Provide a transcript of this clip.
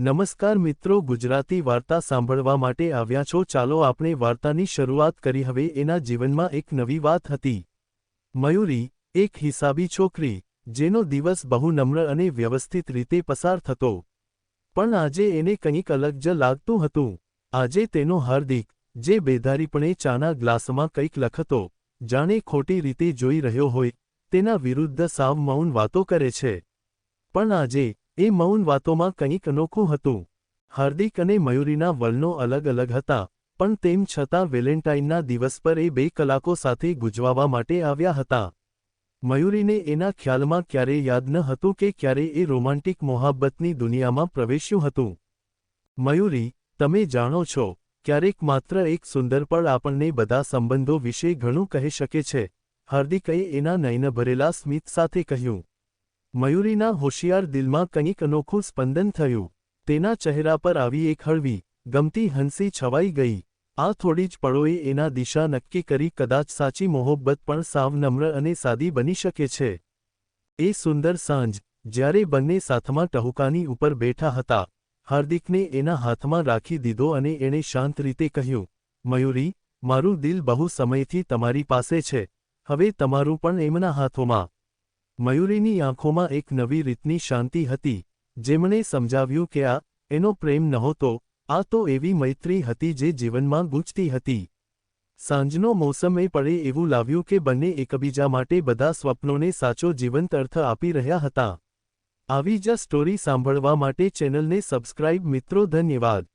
નમસ્કાર મિત્રો, ગુજરાતી વાર્તા સાંભળવા માટે આવ્યા છો. ચાલો આપણે વાર્તાની શરૂઆત કરી. હવે એના જીવનમાં એક નવી વાત હતી. મયુરી, એક હિસાબી છોકરી, જેનો દિવસ બહુ નમ્ર અને વ્યવસ્થિત રીતે પસાર થતો. પણ આજે એને કંઈક અલગ જ લાગતું હતું. આજે તેનો હાર્દિક, જે બેધારીપણે ચાના ગ્લાસમાં કંઈક લખતો, જાણે ખોટી રીતે જોઈ રહ્યો હોય, તેના વિરુદ્ધ સાવ મૌન વાતો કરે છે. પણ આજે એ મૌન વાતોમાં કંઈક અનોખું હતું. હાર્દિક અને મયુરીના વલનો અલગ અલગ હતા, પણ તેમ છતાં વેલેન્ટાઇનના દિવસ પર એ બે કલાકો સાથે ગુજવાવા માટે આવ્યા હતા. મયુરીને એના ખ્યાલમાં ક્યારેય યાદ ન હતું કે ક્યારે એ રોમાન્ટિક મોહાબ્બતની દુનિયામાં પ્રવેશ્યું હતું. મયુરી, તમે જાણો છો, ક્યારેક માત્ર એક સુંદર પળ આપણને બધા સંબંધો વિશે ઘણું કહી શકે છે, હાર્દિકએ એના નયન ભરેલા સ્મિત સાથે કહ્યું. મયુરીના હોશિયાર દિલમાં કંઈક અનોખું સ્પંદન થયું. તેના ચહેરા પર આવી એક હળવી, ગમતી હંસી છવાઈ ગઈ. આ થોડી જ પળોએ એના દિશા નક્કી કરી કદાચ સાચી મોહબ્બત પણ સાવ નમ્ર અને સાદી બની શકે છે. એ સુંદર સાંજ, જ્યારે બંને સાથમાં ટહુકાની ઉપર બેઠા હતા, હાર્દિકને એના હાથમાં રાખી દીધો અને એણે શાંત રીતે કહ્યું, મયુરી, મારું દિલ બહુ સમયથી તમારી પાસે છે. હવે તમારું પણ એમના હાથોમાં. મયુરીની આંખોમાં એક નવી રીતની શાંતિ હતી. જેમણે સમજાવ્યું કે આ, એનો પ્રેમ નહોતો, આ તો એવી મૈત્રી હતી જે જીવનમાં ગૂંચતી હતી. સાંજનો મોસમ એ પડે એવું લાવ્યું કે બંને એકબીજા માટે બધા સ્વપ્નોને સાચો જીવંત અર્થ આપી રહ્યા હતા. આવી જ સ્ટોરી સાંભળવા માટે ચેનલને સબસ્ક્રાઇબ મિત્રો ધન્યવાદ.